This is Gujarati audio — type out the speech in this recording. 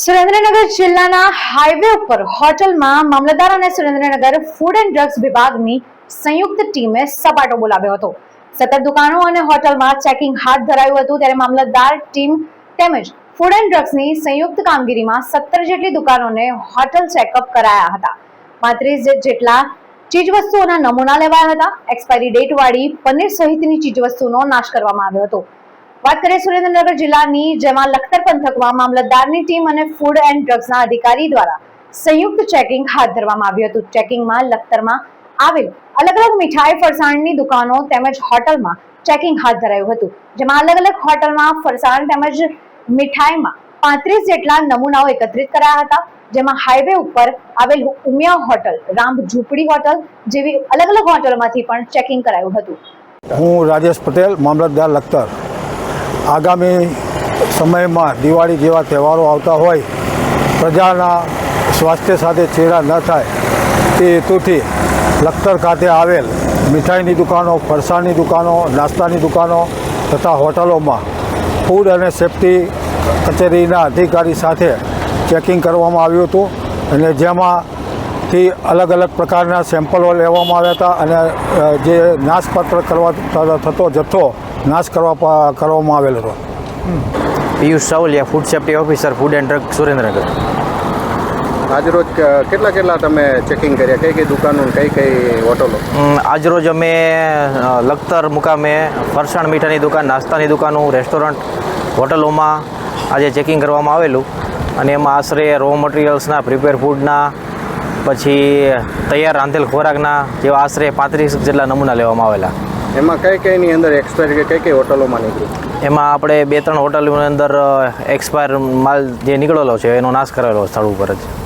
સુરેન્દ્રનગર જિલ્લાના હાઈવે ઉપર હોટલમાં મામલતદાર અને સુરેન્દ્રનગર ફૂડ એન્ડ ડ્રગ્સ વિભાગની સંયુક્ત ટીમે સપાટો બોલાવ્યો હતો. સત્તર દુકાનો અને હોટલમાં ચેકિંગ હાથ ધરાયું હતું ત્યારે મામલતદાર ટીમ તેમજ ફૂડ એન્ડ ડ્રગ્સની સંયુક્ત કામગીરીમાં સત્તર જેટલી દુકાનોને હોટલ ચેકઅપ કરાયા હતા. પાંત્રીસ જેટલા ચીજવસ્તુઓના નમૂના લેવાયા હતા એક્સપાયરી ડેટ વાળી પનીર સહિતની ચીજવસ્તુનો નાશ કરવામાં આવ્યો હતો. વાત કરીએ સુરેન્દ્રનગર જિલ્લાની, જેમાં લખતર પંથકમાં મામલતદારની ટીમ અને ફૂડ એન્ડ ડ્રગ્સના અધિકારી દ્વારા સંયુક્ત ચેકિંગ હાથ ધરવામાં આવ્યું હતું. ચેકિંગમાં લખતરમાં આવેલ અલગ અલગ મીઠાઈ ફરસાણની દુકાનો તેમજ હોટલમાં ચેકિંગ હાથ ધરાયું હતું. જેમાં અલગ અલગ હોટલમાં ફરસાણ તેમજ મીઠાઈમાં પાંત્રીસ જેટલા નમૂનાઓ એકત્રિત કરાયા હતા. જેમાં હાઈવે ઉપર આવેલ ઉમિયા હોટલ, રામ ઝૂંપડી હોટલ જેવી અલગ અલગ હોટલમાંથી પણ ચેકિંગ કરાયું હતું. હું રાજેશ પટેલ, મામલતદાર લખતર. આગામી સમયમાં દિવાળી જેવા તહેવારો આવતા હોય, પ્રજાના સ્વાસ્થ્ય સાથે ચેડા ન થાય, તે હેતુથી લખતર ખાતે આવેલ મીઠાઈની દુકાનો, ફરસાણની દુકાનો, નાસ્તાની દુકાનો તથા હોટલોમાં ફૂડ અને સેફટી કચેરીના અધિકારી સાથે ચેકિંગ કરવામાં આવ્યું હતું અને જેમાંથી અલગ અલગ પ્રકારના સેમ્પલો લેવામાં આવ્યા હતા અને જે નાશપત્ર કરવા થતો જથ્થો નાશ કરવા પ- કરવામાં આવેલ હતો. Piyush Savaliya food safety officer food and drug Surendranagar. આજરોજ કેટલા કેટલા તમે ચેકિંગ કર્યા? કઈ કઈ દુકાનો કઈ કઈ હોટલો? અમ, આજરોજ અમે લખતર મુકામે ફરસાણ મીઠાની દુકાન નાસ્તાની દુકાનો રેસ્ટોરન્ટ હોટલોમાં આજે ચેકિંગ કરવામાં આવેલું. અને એમાં આશરે રો મટીરિયલ્સના પ્રિપેર ફૂડના પછી તૈયાર રાંધેલ ખોરાકના જેવા આશરે પાંત્રીસ જેટલા નમૂના લેવામાં આવેલા. એમાં કઈ કઈની અંદર એક્સપાયર કે કઈ કઈ હોટલોમાં નીકળ્યું એમાં આપણે બે ત્રણ હોટલની અંદર એક્સપાયર માલ જે નીકળેલો છે, એનો નાશ કરેલો સ્થળ ઉપર જ.